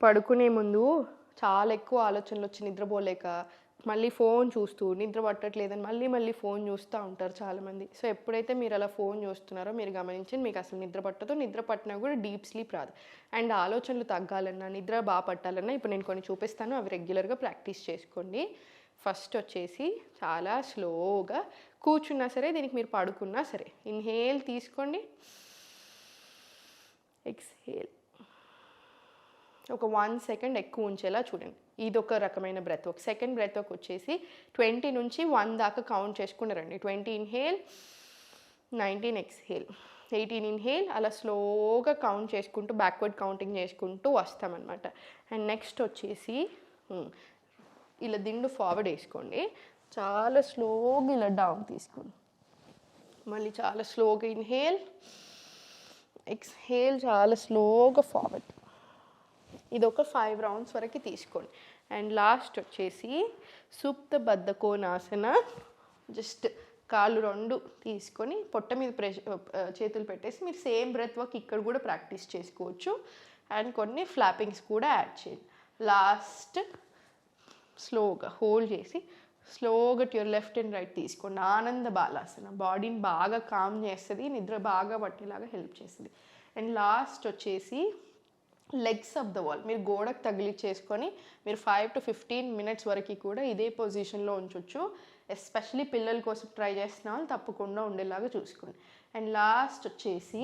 పడుకునే ముందు చాలా ఎక్కువ ఆలోచనలు వచ్చి నిద్రపోలేక మళ్ళీ ఫోన్ చూస్తూ నిద్ర పట్టట్లేదని మళ్ళీ మళ్ళీ ఫోన్ చూస్తూ ఉంటారు చాలామంది. సో ఎప్పుడైతే మీరు అలా ఫోన్ చూస్తున్నారో మీరు గమనించండి మీకు అసలు నిద్ర పట్టదు. నిద్ర పట్టినా కూడా డీప్ స్లీప్ రాదు. అండ్ ఆలోచనలు తగ్గాలన్నా నిద్ర బాగా పట్టాలన్నా ఇప్పుడు నేను కొన్ని చూపిస్తాను. అవి రెగ్యులర్గా ప్రాక్టీస్ చేసుకోండి. ఫస్ట్ వచ్చేసి చాలా స్లోగా కూర్చున్నా సరే దీనికి మీరు పడుకున్నా సరే. ఇన్హేల్ తీసుకోండి. ఎక్స్హేల్ ఒక వన్ సెకండ్ ఎక్కువ ఉంచేలా చూడండి. ఇది ఒక రకమైన బ్రెత్ ఒక సెకండ్ బ్రెత్ ఒక వచ్చేసి ట్వంటీ నుంచి వన్ దాకా కౌంట్ చేసుకున్నారండి twenty inhale nineteen exhale eighteen inhale అలా స్లోగా కౌంట్ చేసుకుంటూ బ్యాక్వర్డ్ కౌంటింగ్ చేసుకుంటూ వస్తామన్నమాట. అండ్ నెక్స్ట్ వచ్చేసి ఇలా దిండు ఫార్వర్డ్ వేసుకోండి. చాలా స్లోగా ఇలా డౌన్ తీసుకోండి. మళ్ళీ చాలా స్లోగా ఇన్హేల్ ఎక్స్హేల్ చాలా స్లోగా ఫార్వర్డ్ ఇది ఒక ఫైవ్ రౌండ్స్ వరకు తీసుకోండి. అండ్ లాస్ట్ వచ్చేసి సుప్త బద్ధకోనాసన జస్ట్ కాళ్ళు రెండు తీసుకొని పొట్ట మీద ప్రెషర్ చేతులు పెట్టేసి మీరు సేమ్ బ్రెత్ వర్క్ ఇక్కడ కూడా ప్రాక్టీస్ చేసుకోవచ్చు. అండ్ కొన్ని ఫ్లాపింగ్స్ కూడా యాడ్ చేయండి. లాస్ట్ స్లోగా హోల్డ్ చేసి స్లోగా యువర్ లెఫ్ట్ అండ్ రైట్ తీసుకోండి. ఆనంద బాలాసన బాడీని బాగా కామ్ చేస్తుంది నిద్ర బాగా పట్టేలాగా హెల్ప్ చేస్తుంది. అండ్ లాస్ట్ వచ్చేసి లెగ్స్ ఆఫ్ ద వాల్ మీరు గోడకు తగిలిచ్చేసుకొని మీరు ఫైవ్ టు ఫిఫ్టీన్ మినిట్స్ వరకు కూడా ఇదే పొజిషన్లో ఉంచవచ్చు ఎస్పెషలీ పిల్లల కోసం ట్రై చేసిన వాళ్ళు తప్పకుండా ఉండేలాగా చూసుకోండి. అండ్ లాస్ట్ వచ్చేసి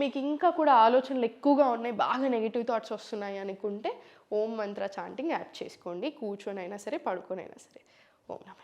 మీకు ఇంకా కూడా ఆలోచనలు ఎక్కువగా ఉన్నాయి బాగా నెగిటివ్ థాట్స్ వస్తున్నాయి అనుకుంటే ఓం మంత్ర చాంటింగ్ యాడ్ చేసుకోండి. కూర్చొని అయినా సరే పడుకొని అయినా సరే. ఓం నమ